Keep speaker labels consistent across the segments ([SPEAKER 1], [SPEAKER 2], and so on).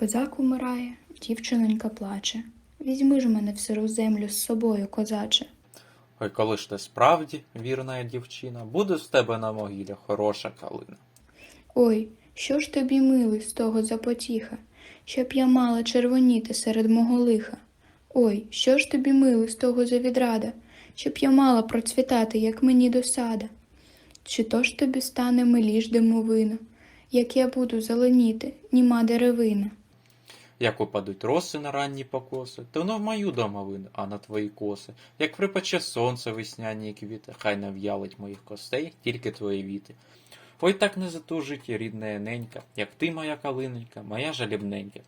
[SPEAKER 1] Козак умирає, дівчинонька плаче. Візьми ж мене в сиру землю з собою, козаче.
[SPEAKER 2] Ой, коли ж ти справді вірна дівчина, буде з тебе на могилі хороша калина.
[SPEAKER 1] Ой, що ж тобі милий з того за потіха, щоб я мала червоніти серед мого лиха. Ой, що ж тобі милий з того за відрада, щоб я мала процвітати, як мені досада. Чи то ж тобі стане миліш димовина, як я буду зеленіти, німа деревина.
[SPEAKER 2] Як упадуть роси на ранні покоси, то не в мою домовину, а на твої коси. Як припече сонце весняні квіти, хай не в'ялить моїх костей, тільки твої віти. Ой, так не затужить і рідна ненька, як ти, моя калинонька, моя жалібненька.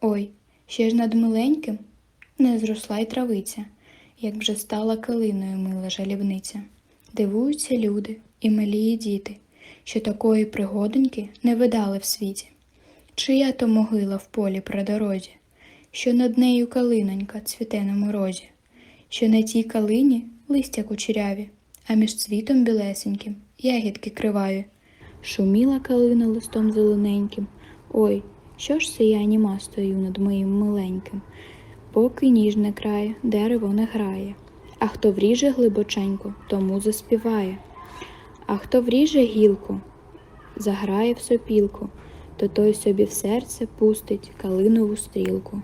[SPEAKER 1] Ой, ще ж над миленьким не зросла й травиця, як вже стала калиною мила жалібниця. Дивуються люди і милії діти, що такої пригодоньки не видали в світі. Чия то могила в полі при дорозі, що над нею калинонька цвіте на морозі, що на тій калині листя кучеряві, а між цвітом білесеньким ягідки криваві. Шуміла калина листом зелененьким. Ой, що ж це я німа стою над моїм миленьким, поки ніж не крає, дерево не грає. А хто вріже глибоченько, тому заспіває. А хто вріже гілку, заграє в сопілку, то той собі в серце пустить калинову стрілку.